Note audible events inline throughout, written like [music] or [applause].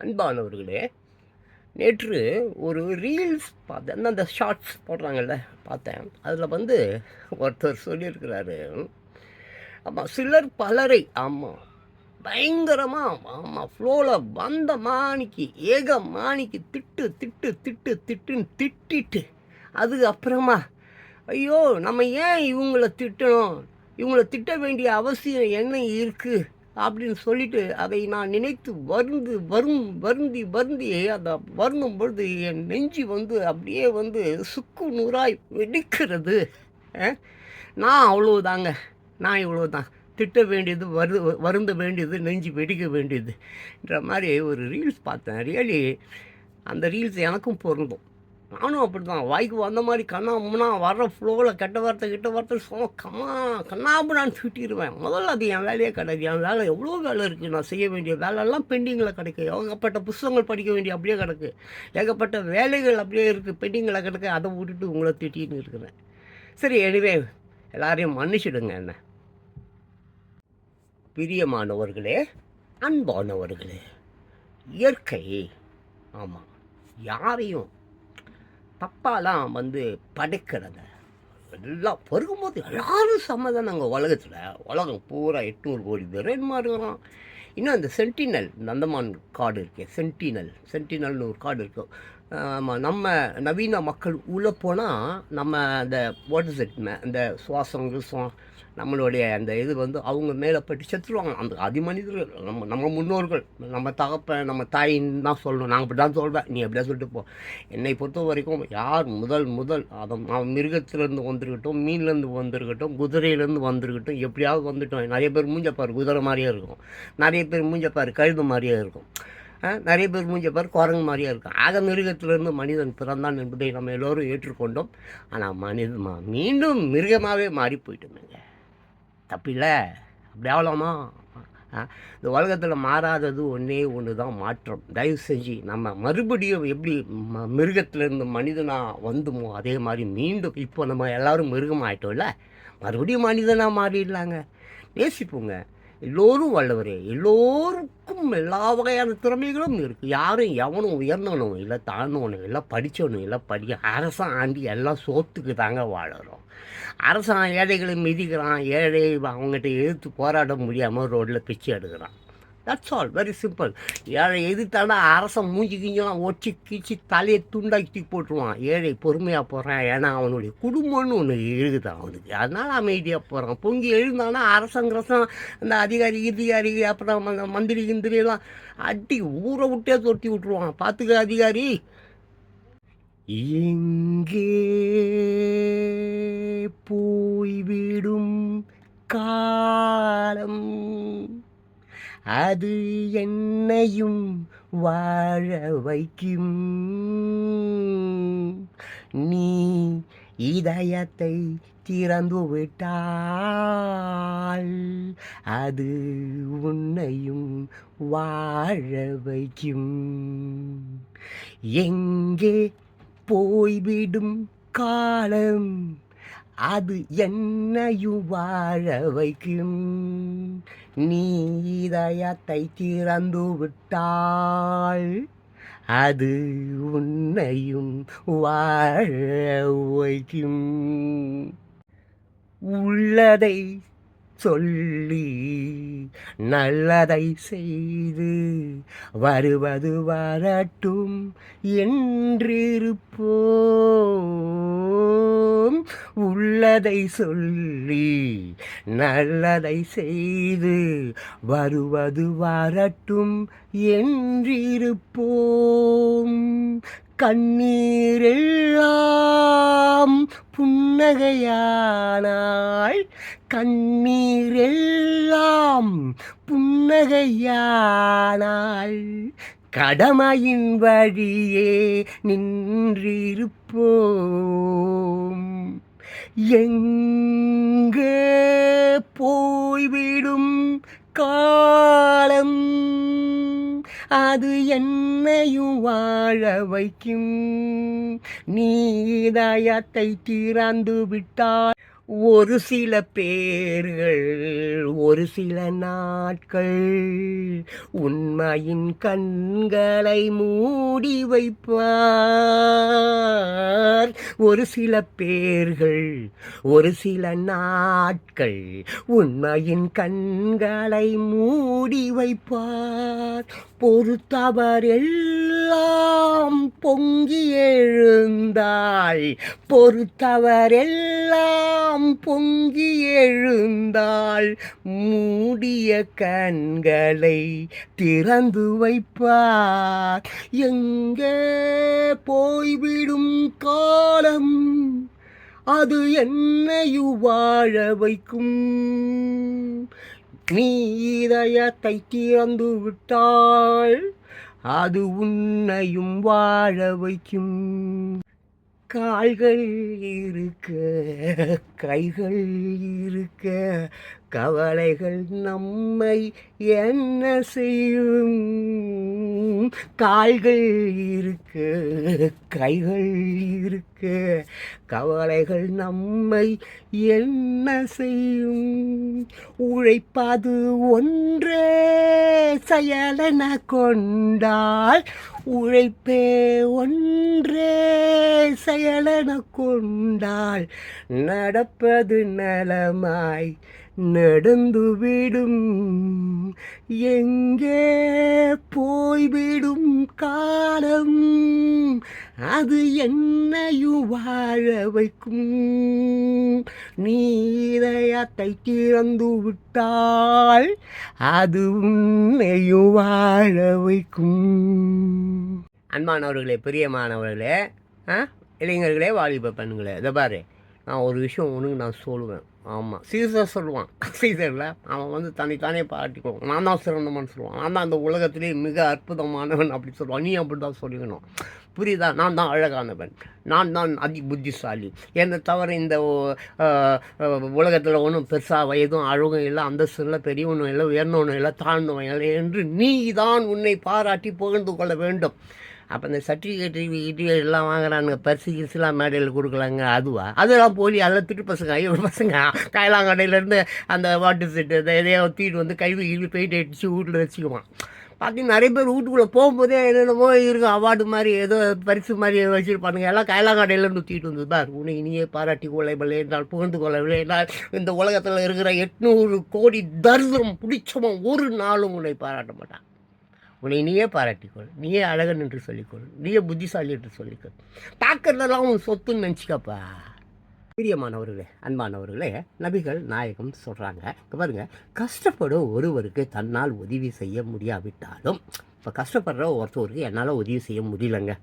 அன்பானவர்களே நேற்று ஒரு ரீல்ஸ் பார்த்தேன் அந்த ஷார்ட்ஸ் போடுறாங்கல்ல பார்த்தேன். அதில் வந்து ஒருத்தர் சொல்லியிருக்கிறாரு. ஆமாம் சிலர் பலரை ஆமாம் பயங்கரமாக ஆமாம் ஃப்ளோவில் வந்த மாணிக்கு ஏக மாணிக்கு திட்டு திட்டு திட்டு திட்டுன்னு திட்டிட்டு அதுக்கு அப்புறமா ஐயோ நம்ம ஏன் இவங்கள திட்டணும்? இவங்கள திட்ட வேண்டிய அவசியம் என்ன இருக்குது அப்படின்னு சொல்லிட்டு அதை நான் நினைத்து வருந்து வரும் வருந்தி வருந்தி அந்த வருந்தும் பொழுது என் நெஞ்சு வந்து அப்படியே வந்து சுக்கு நூறாய் வெடிக்கிறது. நான் அவ்வளோதாங்க நான் இவ்வளோதான் திட்ட வேண்டியது வரு வருந்த வேண்டியது நெஞ்சு வெடிக்க வேண்டியதுன்ற மாதிரி ஒரு ரீல்ஸ் பார்த்தேன். ரியலி அந்த ரீல்ஸ் எனக்கும் பொருந்தும். நானும் அப்படி தான் வாய்க்கு வந்த மாதிரி கண்ணா முன்னா வர்ற ஃப்ளோவில் கெட்ட வார்த்தை கெட்ட வார்த்தை சும்மா கம்மா கண்ணாபுடான்னு சுட்டிடுவேன் முதல்ல அது என் வேலையே கிடையாது. என் வேலை எவ்வளோ வேலை இருக்குது நான் செய்ய வேண்டிய வேலையெல்லாம் பெண்டிங்கில் கிடைக்கு. ஏகப்பட்ட புஸ்தகங்கள் படிக்க வேண்டிய அப்படியே கிடக்கு. ஏகப்பட்ட வேலைகள் அப்படியே இருக்குது பெண்டிங்கில் கிடக்கு. அதை விட்டுட்டு உங்களை திட்டின்னு இருக்கிறேன். சரி எனிவே எல்லாரையும் மன்னிச்சிடுங்க என்ன. பிரியமானவர்களே அன்பானவர்களே இயற்கை ஆமாம் யாரையும் தப்பாலாம் வந்து படைக்கிறத எல்லாம் பருகும்போது எல்லாரும் சம்மதானங்க உலகத்தில். உலகம் பூரா எட்நூறு கோடி பேர். என்னமா இருக்கிறோம் இன்னும் அந்த சென்டினல் நந்தமான் காடு இருக்கே சென்டினல் சென்டினல்னு ஒரு காடு இருக்கும் ஆமாம் நம்ம நவீன மக்கள் உள்ளே போனால் நம்ம அந்த வாட் இஸ் இட் அந்த சுவாசம் கிசுவம் நம்மளுடைய அந்த இது வந்து அவங்க மேலே பட்டு செத்துருவாங்க. அந்த அதிமனிதர்கள் நம்ம நம்ம முன்னோர்கள் நம்ம தகப்பன் நம்ம தாயின்னு தான் சொல்லணும். நாங்கள் அப்படி தான் சொல்வேன் நீ அப்படியே சொல்லிட்டு போ. என்னை பொறுத்த வரைக்கும் யார் முதல் முதல் அதை நான் மிருகத்திலேருந்து வந்துருக்கட்டும் மீன்லேருந்து வந்திருக்கட்டும் குதிரையிலேருந்து வந்திருக்கட்டும் எப்படியாவது வந்துட்டோம். நிறைய பேர் மூஞ்சப்பார் குதிரை மாதிரியே இருக்கும். நிறைய பேர் மூஞ்சப்பார் கழுது மாதிரியே இருக்கும். நிறைய பேர் மூஞ்ச பேர் குரங்கு மாதிரியே இருக்கும். ஆக மிருகத்திலிருந்து மனிதன் பிறந்தான் என்பதை நம்ம எல்லோரும் ஏற்றுக்கொண்டோம். ஆனால் மனித மீண்டும் மிருகமாகவே மாறி போயிட்டோமேங்க. தப்பில்லை. அப்படி ஆகலாமா? இந்த உலகத்தில் மாறாதது ஒன்றே ஒன்று தான் மாற்றம். தயவு செஞ்சு நம்ம மறுபடியும் எப்படி ம மிருகத்திலேருந்து மனிதனாக வந்தோமோ அதே மாதிரி மீண்டும் இப்போ நம்ம எல்லோரும் மிருகம் ஆயிட்டோம்ல மறுபடியும் மனிதனாக மாறிடலாங்க. நேசிப்போங்க. எல்லோரும் வல்லவரே. எல்லோருக்கும் எல்லா வகையான திறமைகளும் இருக்குது யாரும் எவனும் உயர்ந்தவனும் இல்லை தாழ்ந்தவனும் இல்லை படித்தவனும் இல்லை படிக்க அரசன் ஆண்டி எல்லாம் சோத்துக்கு தாங்க வாழறோம். அரசான் ஏழைகளை மிதிக்கிறான். ஏழை அவங்ககிட்ட எதிர்த்து போராட முடியாமல் ரோட்டில் பிச்சை எடுக்கிறான். தட்ஸ் ஆல் வெரி சிம்பிள் ஏழை எதிர்த்தாண்டா அரசன் மூஞ்சி கிஞ்சலாம் ஒட்டி கீச்சு தலையை துண்டாக்கி தூக்கி போட்டுருவான். ஏழை பொறுமையாக போகிறான் ஏன்னா அவனுடைய குடும்பம்னு ஒன்று இருக்குது அவனுக்கு. அதனால் அமைதியாக போகிறான் பொங்கி எழுந்தானா அரசங்கிறசம் அந்த அதிகாரி அதிகாரி அப்புறம் அந்த மந்திரி கிந்திரியெல்லாம் அடி ஊரை விட்டே தொட்டி விட்ருவான் பார்த்துக்க அதிகாரி. எங்கே போய்விடும் காலம். அது என்னையும் வாழ வைக்கும். நீ இதயத்தை திறந்து விட்டால் அது உன்னையும் வாழ வைக்கும். எங்கே போய்விடும் காலம் அது என்னையும் வாழ வைக்கும். நீ இதயத்தை திறந்து விட்டாள் அது உன்னையும் வாழ வைக்கும். உள்ளதை சொல்லி நல்லதை செய்து வருவது வரட்டும் என்றிருப்போம். உள்ளதை சொல்லி நல்லதை செய்து வருவது வரட்டும் என்றிருப்போம். கண்ணீரெல்லாம் புன்னகையானாள் கண்ணீரெல்லாம் புன்னகையானால் கடமையின் வழியே நின்றிருப்போம். எங்கே போய்விடும் காலம்? அது என்னையும் வாழ வைக்கும். நீ இதயத்தை திறந்து விட்டால் ஒரு சில பேர்கள் ஒரு சில நாட்கள் உண்மையின் கண்களை மூடி வைப்பார். ஒரு சில பேர்கள் ஒரு சில நாட்கள் உண்மையின் கண்களை மூடி வைப்பார். பொறுத்தவர் எல்லாம் பொங்கி எழுந்தாள் பொறுத்தவர் எல்லாம் பொங்கி எழுந்தாள் மூடிய கண்களை திறந்து வைப்பார். எங்கே போய்விடும் காலம்? அது என்னையும் வாழ வைக்கும். நீ இதயத்தை திறந்து விட்டாள் அது உன்னையும் வாழ வைக்கும். கால்கள் இருக்க கைகள் இருக்க கவலைகள் நம்மை என்ன செய்யும்? கால்கள் இருக்க கைகள் இருக்க. கவலைகள் நம்மை என்ன செய்யும்? உழைப்பாது ஒன்றே செயலென கொண்டால் உழைப்பே ஒன்றே செயலென கொண்டால் நடப்பது நலமாய் நடந்துவிடும் எங்கே போய்விடும் காலம்? அது என்னையும் வாழ வைக்கும். நீ இதயத்தை திறந்து விட்டால் அது உன்னையும் வாழ வைக்கும். அன்பானவர்களே பிரியமானவர்களே இளைஞர்களே வாலிப பெண்களே இதை பாரு. நான் ஒரு விஷயம் ஒன்று நான் சொல்லுவேன். ஆமாம் சீசர் சொல்லுவான். சீசரில் அவன் வந்து தனித்தானே பாராட்டிக்குவான். நான் தான் சிறந்தவன் சொல்லுவான். நான் தான் அந்த உலகத்திலே மிக அற்புதமானவன் அப்படி சொல்லுவான். நீ அப்படி தான் சொல்லிக்கணும். புரியுதா? நான் தான் அழகானவன். நான் தான் அதி புத்திசாலி. என்னை தவிர இந்த உலகத்தில் ஒன்றும் பெருசாக வயதும் அழகும் இல்லை அந்தஸ்து இல்லை பெரியவனும் இல்லை உயர்ந்தவனும் இல்லை தாழ்ந்தவன் இல்லை என்று நீ தான் உன்னை பாராட்டி புகழ்ந்து கொள்ள வேண்டும். அப்போ இந்த சர்டிஃபிகேட் இது எல்லாம் வாங்குறானுங்க. பரிசு கிரிசுலாம் மேடையில் கொடுக்கலாங்க. அதுவா? அதெல்லாம் போலி அதெல்லாம் திட்டு பசங்க ஐயோ பசங்க. காயலாங்கடையிலேருந்து அந்த வாட்டர் செட்டு எதையோ தூக்கிட்டு வந்து கை கழுவி போயிட்டு அடிச்சு வீட்டில் வச்சுக்குவான். பார்த்தீங்கன்னா நிறைய பேர் வீட்டுக்குள்ளே போகும்போதே என்னென்னமோ இருக்கும் அவார்டு மாதிரி ஏதோ பரிசு மாதிரி வச்சுருப்பானுங்க. எல்லாம் கைலாங்காடையிலேருந்து தூக்கிட்டு வந்து பார் உன்னை இனியே பாராட்டி கொள்ளவில்லை என்றால் புகழ்ந்து கொள்ளவில்லை என்றால் இந்த உலகத்தில் இருக்கிற எட்நூறு கோடி தர்சம் பிடிச்சவன் ஒரு நாளும் உன்னை பாராட்ட மாட்டான். உன்னை நீயே பாராட்டிக்கொள் நீயே அழகன் என்று சொல்லிக்கொள் நீயே புத்திசாலி என்று சொல்லிக்கொள். பார்க்கறதெல்லாம் உன் சொத்துன்னு நினச்சிக்கப்பா. பிரியமானவர்களே அன்பானவர்களே நபிகள் நாயகம் சொல்கிறாங்க பாருங்க கஷ்டப்படும் ஒருவருக்கு தன்னால் உதவி செய்ய முடியாவிட்டாலும் இப்போ கஷ்டப்படுற ஒருத்தவருக்கு என்னால் உதவி செய்ய முடியலங்க.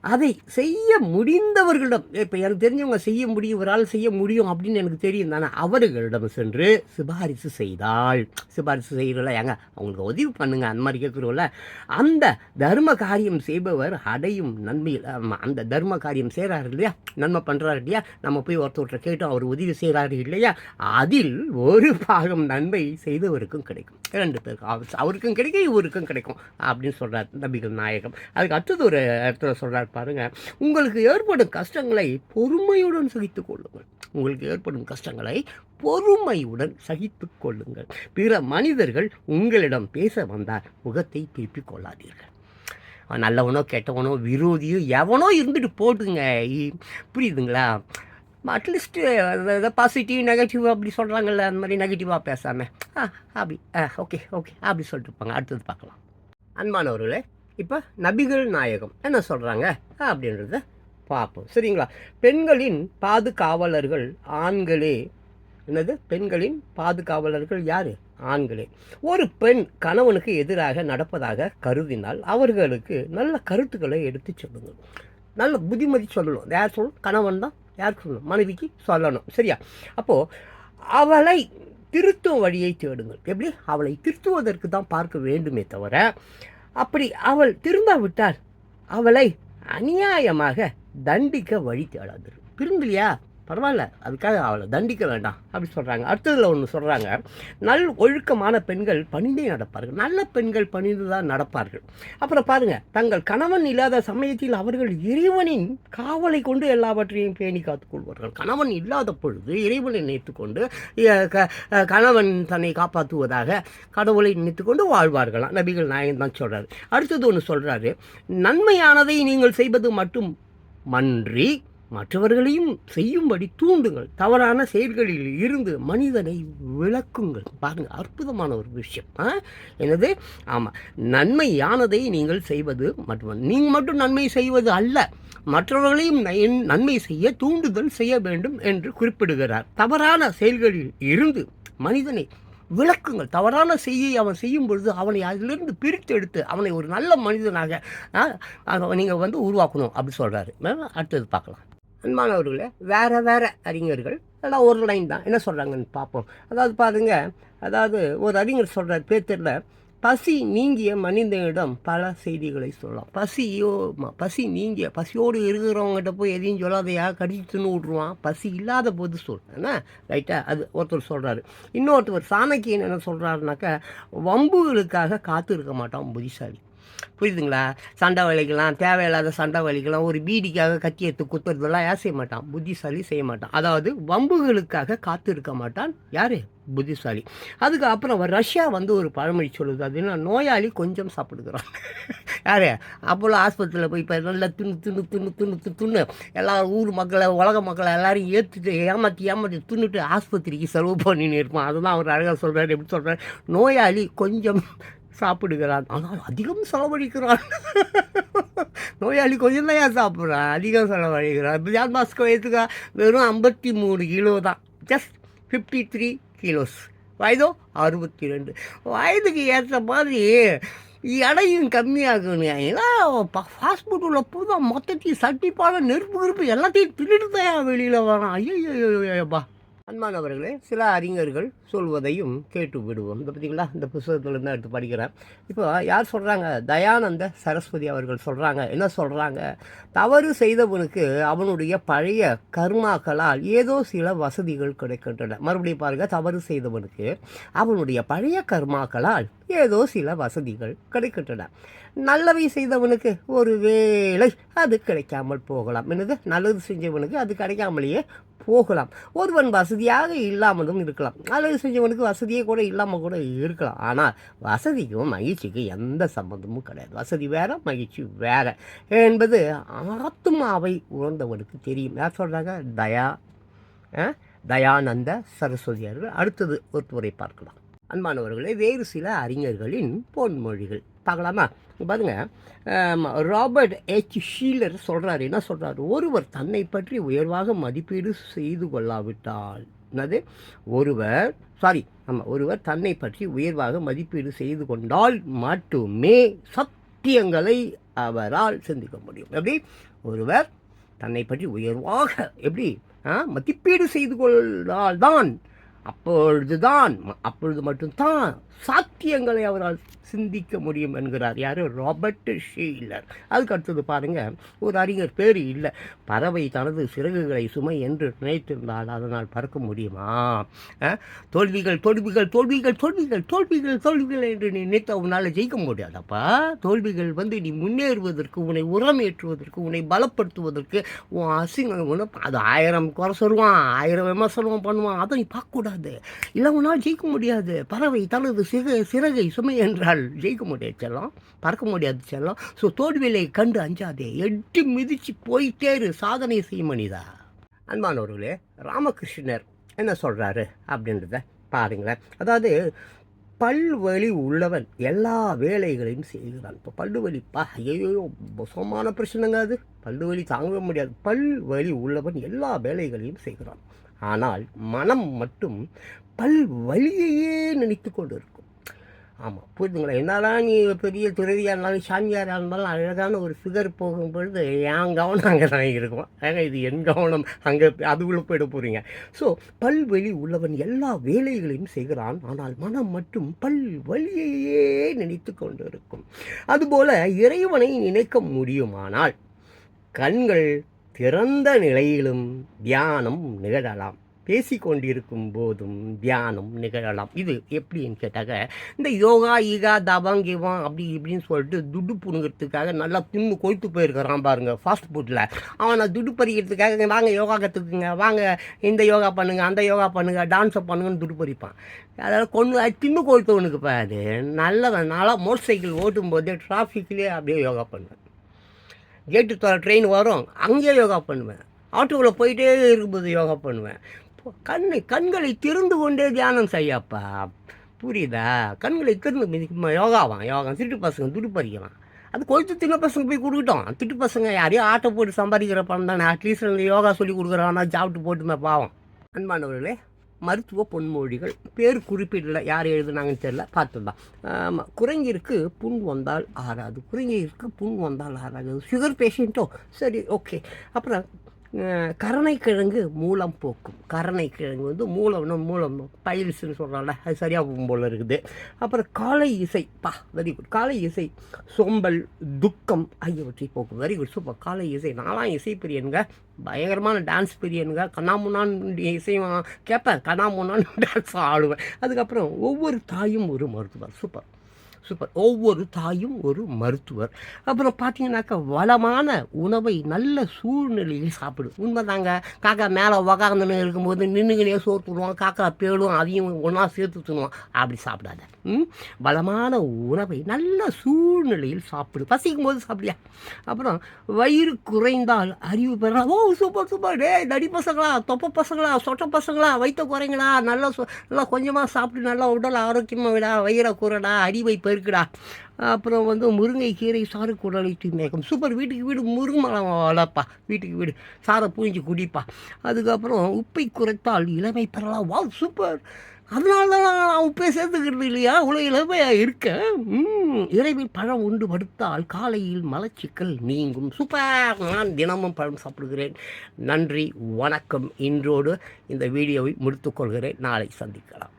அதை செய்ய முடிந்தவர்களிடம் இப்போ எனக்கு தெரிஞ்சவங்க செய்ய முடியும் ஒரு ஆள் செய்ய முடியும் அப்படின்னு எனக்கு தெரியும் தானே அவர்களிடம் சென்று சிபாரிசு செய்தால் சிபாரிசு செய்கிறோம்ல ஏங்க அவங்களுக்கு உதவி பண்ணுங்க அந்த மாதிரி கேட்குறோம்ல அந்த தர்ம காரியம் செய்பவர் அடையும் நன்மையில் அந்த தர்ம காரியம் செய்கிறாரு இல்லையா? நன்மை பண்ணுறாரு இல்லையா? நம்ம போய் ஒருத்தர் கேட்டோம் அவர் உதவி செய்கிறாரு இல்லையா? அதில் ஒரு பாகம் நன்மை செய்தவருக்கும் கிடைக்கும். ரெண்டு பேருக்கும் அவருக்கும் கிடைக்கும் இவருக்கும் கிடைக்கும் அப்படின்னு சொல்கிறார் நபிகள் நாயகம். அதுக்கு அடுத்தது ஒரு இடத்துல சொல்கிறார் பாருங்க. உங்களுக்கு ஏற்படும் கஷ்டங்களை பொறுமையுடன் சகித்து கொள்ளுங்கள். உங்களுக்கு ஏற்படும் கஷ்டங்களை பொறுமையுடன் சகித்து கொள்ளுங்கள். பிற மனிதர்கள் உங்களிடம் பேச வந்தால் முகத்தை திருப்பிக் கொள்ளாதீர்கள். நல்லவனோ கெட்டவனோ விரோதியோ எவனோ இருந்துட்டு போட்டுங்க. புரியுதுங்களா? அட்லீஸ்ட்டு பாசிட்டிவ் நெகட்டிவ் அப்படி சொல்கிறாங்கல்ல அந்த மாதிரி நெகட்டிவாக பேசாமல் ஆ அப்படி ஆ ஓகே ஓகே அப்படி சொல்லிட்டு இருப்பாங்க. அடுத்தது பார்க்கலாம். அன்பானவர்களே இப்போ நபிகள் நாயகம் என்ன சொல்கிறாங்க அப்படின்றத பார்ப்போம். சரிங்களா? பெண்களின் பாதுகாவலர்கள் ஆண்களே. என்னது? பெண்களின் பாதுகாவலர்கள் யார்? ஆண்களே. ஒரு பெண் கணவனுக்கு எதிராக நடப்பதாக கருதினால் அவர்களுக்கு நல்ல கருத்துக்களை எடுத்து சொல்லுங்கள். நல்ல புத்திமதி சொல்லணும். யார் சொல்லணும்? கணவன் தான். யார் சொல்லணும்? மனைவிக்கு சொல்லணும். சரியா? அப்போது அவளை திருத்தும் வழியை தேடுங்கள். எப்படி? அவளை திருத்துவதற்கு தான் பார்க்க வேண்டுமே தவிர அப்படி அவள் திரும்பாவிட்டால் அவளை அநியாயமாக தண்டிக்க வழி தேடாது திரும்பலையா? பரவாயில்ல அதுக்காக அவளை தண்டிக்க வேண்டாம் அப்படி சொல்கிறாங்க அடுத்ததில் ஒன்று சொல்கிறாங்க நல் ஒழுக்கமான பெண்கள் பணிந்தே நடப்பார்கள். நல்ல பெண்கள் பணிந்து தான் நடப்பார்கள். அப்புறம் பாருங்கள் தங்கள் கணவன் இல்லாத சமயத்தில் அவர்கள் இறைவனின் காவலை கொண்டு எல்லாவற்றையும் பேணி காத்துக்கொள்வார்கள் கணவன் இல்லாத பொழுது இறைவனை நினைத்துக்கொண்டு க- கணவன் தன்னை காப்பாற்றுவதாக கடவுளை நினைத்துக்கொண்டு வாழ்வார்களாம் நபிகள் நாயகன் தான் சொல்கிறார் அடுத்தது ஒன்று சொல்கிறாரு நன்மையானதை நீங்கள் செய்வது மட்டும் மன்றி மற்றவர்களையும் செய்யும்படி தூண்டுங்கள். தவறான செயல்களில் இருந்து மனிதனை விளக்குங்கள். பாருங்கள் அற்புதமான ஒரு விஷயம். ஆ? என்னது? ஆமாம் நன்மையானதை நீங்கள் செய்வது மட்டும். நீங்கள் மட்டும் நன்மை செய்வது அல்ல. மற்றவர்களையும் நன்மை செய்ய தூண்டுதல் செய்ய வேண்டும் என்று குறிப்பிடுகிறார். தவறான செயல்களில் இருந்து மனிதனை விளக்குங்கள். தவறான செய்யை அவன் செய்யும் பொழுது அவனை அதிலிருந்து பிரித்து எடுத்து அவனை ஒரு நல்ல மனிதனாக நீங்கள் வந்து உருவாக்கணும் அப்படி சொல்கிறாரு அடுத்தது பார்க்கலாம். அன்பானவர்களே வேறு வேறு அறிஞர்கள் எல்லாம் ஒரு லைன் தான். என்ன சொல்கிறாங்கன்னு பார்ப்போம். அதாவது பாருங்க அதாவது ஒரு அறிஞர் சொல்கிறார் பேத்தரில் பசி நீங்கிய மனிதனிடம் பல செய்திகளை சொல்லலாம். பசியோ ம- பசி நீங்கிய பசியோடு இருக்கிறவங்ககிட்ட போய் எதையும் சொல்லாதையா கடிச்சு தின்னு விட்ருவான் பசி இல்லாத போது சொல். என்ன? ரைட்டா அது ஒருத்தர் சொல்கிறாரு இன்னொருத்தர் சாணக்கியன் என்ன சொல்கிறாருனாக்கா வம்புகளுக்காக காத்து இருக்க மாட்டான் புத்திசாலி. புரியுதுங்களா? சண்டை வலிக்கலாம் தேவையில்லாத சண்டை வலிக்கலாம் ஒரு பீடிக்காக கத்தி எடுத்து குத்துறதெல்லாம் யார் செய்ய மாட்டான்? புத்திசாலி செய்ய மாட்டான். அதாவது வம்புகளுக்காக காத்து இருக்க மாட்டான் யார்? புத்திசாலி. அதுக்கு அப்புறம் ரஷ்யா வந்து ஒரு பழமொழி சொல்லுது. அது என்ன? நோயாளி கொஞ்சம் சாப்பிடுகிறான். [laughs] யார்? அப்போல்லாம் ஆஸ்பத்திரியில் போய் இப்போ நல்லா துணு துணு துணு தின்னு துண்ணு தின்னு எல்லா ஊர் மக்களை உலக மக்களை எல்லாரும் ஏற்றுட்டு ஏமாற்றி ஏமாற்றி துண்ணுட்டு ஆஸ்பத்திரிக்கு செலவு பண்ணின்னு இருப்பான். அதுதான் அவர் அழகாக சொல்கிறார் எப்படி சொல்கிறார் நோயாளி கொஞ்சம் சாப்பிடுகிறான். ஆனால் அதிகம் செலவழிக்கிறான். நோயாளி கொஞ்சம் தான் ஏன் சாப்பிட்றான்? அதிகம் செலவழிக்கிறான். ஜான் மாஸ்கோ வயசுக்கா வெறும் ஐம்பத்தி மூணு கிலோ தான். ஜஸ்ட் ஃபிஃப்டி த்ரீ கிலோஸ் வயதோ அறுபத்தி ரெண்டு. வயதுக்கு ஏற்ற மாதிரி எடையும் கம்மியாகணும் ஏன்னா ஃபாஸ்ட் ஃபுட் உள்ள போதும் மொத்தத்தையும் சட்டிப்பான நெருப்பு நெருப்பு எல்லாத்தையும் தின்னுட்டு தான் வெளியில் வரான். ஐயோ அன்பானவர்களே சில அறிஞர்கள் சொல்வதையும் கேட்டு விடுவோம். இந்த பார்த்தீங்களா இந்த புத்தகத்துலேருந்து எடுத்து படிக்கிறேன். இப்போ யார் சொல்கிறாங்க தயானந்த சரஸ்வதி அவர்கள் சொல்கிறாங்க என்ன சொல்கிறாங்க தவறு செய்தவனுக்கு அவனுடைய பழைய கர்மாக்களால் ஏதோ சில வசதிகள் கிடைக்கின்றன. மறுபடியும் பாருங்கள் தவறு செய்தவனுக்கு அவனுடைய பழைய கர்மாக்களால் ஏதோ சில வசதிகள் கிடைக்கின்றன. நல்லவை செய்தவனுக்கு ஒரு வேளை அது கிடைக்காமல் போகலாம். என்னது? நல்லது செஞ்சவனுக்கு அது கிடைக்காமலேயே போகலாம். ஒருவன் வசதியாக இல்லாமலும் இருக்கலாம். அல்லது செஞ்சவனுக்கு வசதியே கூட இல்லாமல் கூட இருக்கலாம். ஆனால் வசதிக்கும் மகிழ்ச்சிக்கும் எந்த சம்மந்தமும் கிடையாது. வசதி வேற மகிழ்ச்சி வேற என்பது ஆத்மாவை உணர்ந்தவனுக்கு தெரியும். யார் சொல்கிறாங்க தயா தயானந்த சரஸ்வதி அவர்கள். அடுத்தது ஒருத்தரை பார்க்கலாம். அன்பானவர்களே வேறு சில அறிஞர்களின் பொன்மொழிகள். பார்க்கலாமா? பாருங்க. ராபர்ட் எச் ஷீலர் சொல்கிறாரு என்ன சொல்கிறாரு ஒருவர் தன்னை பற்றி உயர்வாக மதிப்பீடு செய்து கொள்ளாவிட்டால். என்னது? ஒருவர் சாரி ஆமாம் ஒருவர் தன்னை பற்றி உயர்வாக மதிப்பீடு செய்து கொண்டால் மட்டுமே சத்தியங்களை அவரால் சிந்திக்க முடியும். எப்படி? ஒருவர் தன்னை பற்றி உயர்வாக எப்படி? ஆ, மதிப்பீடு செய்து கொண்டால்தான். அப்பொழுதுதான் அப்பொழுது மட்டும்தான் சத்தியங்களை அவரால் சிந்திக்க முடியும் என்கிறார். யார்? ராபர்ட் ஷீலர் அதுக்கு அடுத்தது பாருங்கள் ஒரு அறிஞர் பேர் இல்லை. பறவை தனது சிறகுகளை சுமை என்று நினைத்திருந்தால் அதனால் பறக்க முடியுமா? தோல்விகள் தோல்விகள் தோல்விகள் தோல்விகள் தோல்விகள் தோல்விகள் என்று நீ நினைத்த உன்னால் ஜெயிக்க முடியாதப்பா? தோல்விகள் வந்து நீ முன்னேறுவதற்கு உன்னை உரமேற்றுவதற்கு உன்னை பலப்படுத்துவதற்கு உன் அசிங்கம் உன அது ஆயிரம் குறை சொல்லுவான் ஆயிரம் விமர்சனம் பண்ணுவான். அதை நீ பார்க்கக்கூடாது. இல்லை உன்னால் ஜெயிக்க முடியாது. பறவை தனது சிறு சிறகை சுமை என்றால் ஜெயிக்க முடியாது செல்லம் பறக்க முடியாது செல்லம். ஸோ தோல்வியை கண்டு அஞ்சாதே எட்டு மிதிச்சு போயிட்டேரு சாதனை செய்ய மனிதா. அன்பானவர்களே ராமகிருஷ்ணர் என்ன சொல்கிறாரு அப்படின்றத பாருங்களேன். அதாவது பல்வழி உள்ளவன் எல்லா வேலைகளையும் செய்கிறான். இப்போ பல் வலிப்பா ஐயோ மோசமான பிரச்சனைங்க அது. பல்லு வலி தாங்க முடியாது. பல் வலி உள்ளவன் எல்லா வேலைகளையும் செய்கிறான். ஆனால் மனம் மட்டும் பல் வழியையே நினைத்து கொண்டு இருக்கும் ஆமாம் புரியுதுங்களா என்னதான் நீ பெரிய துறவியாக இருந்தாலும் சாமியாராக இருந்தாலும் அழகான ஒரு ஃபிகர் போகும் பொழுது என் கவனம் அங்கே தான் இருக்கும். ஏன்னா இது என் கவனம். அங்கே அதுக்குள்ளே போயிட போகிறீங்க ஸோ பல்வெளி உள்ளவன் எல்லா வேலைகளையும் செய்கிறான். ஆனால் மனம் மட்டும் பல் வலியையே நினைத்து கொண்டு இருக்கும் அதுபோல இறைவனை நினைக்க முடியுமானால் கண்கள் திறந்த நிலையிலும் தியானம் நிகழலாம். பேசிக்கொண்டிருக்கும் போதும் தியானம் நிகழலாம். இது எப்படின்னு கேட்டாக்க இந்த யோகா ஈகா தவம் கிவம் அப்படி இப்படின்னு சொல்லிட்டு துடு புணுங்கிறதுக்காக நல்லா தின்னு கொய்த்து போயிருக்கிறான் பாருங்க ஃபாஸ்ட் ஃபுட்டில் அவனை துடு பறிக்கிறதுக்காக வாங்க யோகா கற்றுக்குங்க வாங்க இந்த யோகா பண்ணுங்க அந்த யோகா பண்ணுங்க டான்ஸை பண்ணுங்கன்னு துடு பறிப்பான். அதாவது கொண்டு தின்னு கொழுத்தவனுக்கு பாரு நல்லவன் நல்லா மோட்டர் சைக்கிள் ஓட்டும் போதே டிராஃபிக்லேயே அப்படியே யோகா பண்ணுவேன். கேட்டு ட்ரெயின் வரும் அங்கேயே யோகா பண்ணுவேன். ஆட்டோவில் போயிட்டே இருக்கும்போது யோகா பண்ணுவேன். கண்ணை கண்களை திறந்து கொண்டே தியானம் செய்யப்பா. புரியுதா? கண்களை திறந்து யோகாவான் யோகா திருட்டு பசங்க துட்டு அது கொழுத்து சின்ன பசங்க போய் கொடுக்கட்டும். திட்டு பசங்க யாரையும் ஆட்டோ போட்டு சம்பாதிக்கிற பணம் தானே. அட்லீஸ்ட் அந்த யோகா சொல்லி கொடுக்குறான்னா சாப்பிட்டு போட்டுமே பாவம். அன்பானவர்களே மருத்துவ பொன்மொழிகள் பேர் குறிப்பிடல யார் எழுதுனாங்கன்னு தெரியல. பார்த்துடலாம். ஆமாம் குரங்கிற்கு புண் வந்தால் ஆறாது. குரங்கிற்கு புண் வந்தால் ஆறாது. சுகர் பேஷண்ட்டோ சரி ஓகே அப்புறம் கருணைக்கிழங்கு மூலம் போக்கும். கருணைக்கிழங்கு வந்து மூலம்னு மூலம் பயில்ஸுன்னு சொல்கிறாங்கள அது சரியாக போகும் போல இருக்குது. அப்புறம் காலை இசை பா வெரி குட் காலை இசை சோம்பல் துக்கம் ஆகியவற்றை போக்கும். வெரி குட் சூப்பர் காலை இசை நாலாம் இசை பிரியனுங்க பயங்கரமான டான்ஸ் பிரியனுங்க கண்ணாமுன்னான் இசையும் கேட்பேன் கண்ணாமுன்னான் [laughs] டான்ஸ் ஆடுவேன். அதுக்கப்புறம் ஒவ்வொரு தாயும் ஒரு மருத்துவர். Super super. ஒவ்வொரு தாயும் ஒரு மருத்துவர். அப்புறம் பார்த்தீங்கன்னாக்கா வளமான உணவை நல்ல சூழ்நிலையில் சாப்பிடு. உண்மைதாங்க. காக்கா மேலே உக்காந்துன்னு இருக்கும்போது நின்றுக்கினே சோறு தருவோம் காக்கா பேடும் அதையும் ஒன்றா சேர்த்து தருவோம் அப்படி சாப்பிடாத. ம்? வளமான உணவை நல்ல சூழ்நிலையில் சாப்பிடு. பசிக்கும் போது சாப்பிடியா அப்புறம் வயிறு குறைந்தால் அறிவு பெறலாம். ஓ சூப்பர் சூப்பர். டே தடி பசங்களா தொப்ப பசங்களா சொட்ட பசங்களா வயிற்ற குறைங்களா? நல்லா சொ- நல்லா கொஞ்சமாக சாப்பிட்டு நல்லா உடல் ஆரோக்கியமாக விடா வயிறை குறைடா இப்போ இருக்குடா அப்புறம் வந்து முருங்கை கீரை சாறு குடலை மேகம் சூப்பர். வீட்டுக்கு வீடு முருங்கை மலம் வளர்ப்பா. வீட்டுக்கு வீடு. சாரை பூஞ்சி குடிப்பா. அதுக்கப்புறம் உப்பை குறைத்தால் இளமை பெறலாம். வா சூப்பர். அதனால தான் நான் உப்பே சேர்த்துக்கிறது இல்லையா? இவ்வளோ இளமையாக இருக்கேன் இரவில் பழம் உண்டு படுத்தால் காலையில் மலச்சிக்கல் நீங்கும். சூப்பர். நான் தினமும் பழம் சாப்பிடுகிறேன். நன்றி. வணக்கம். இன்றோடு இந்த வீடியோவை முடித்துக்கொள்கிறேன் நாளை சந்திக்கலாம்.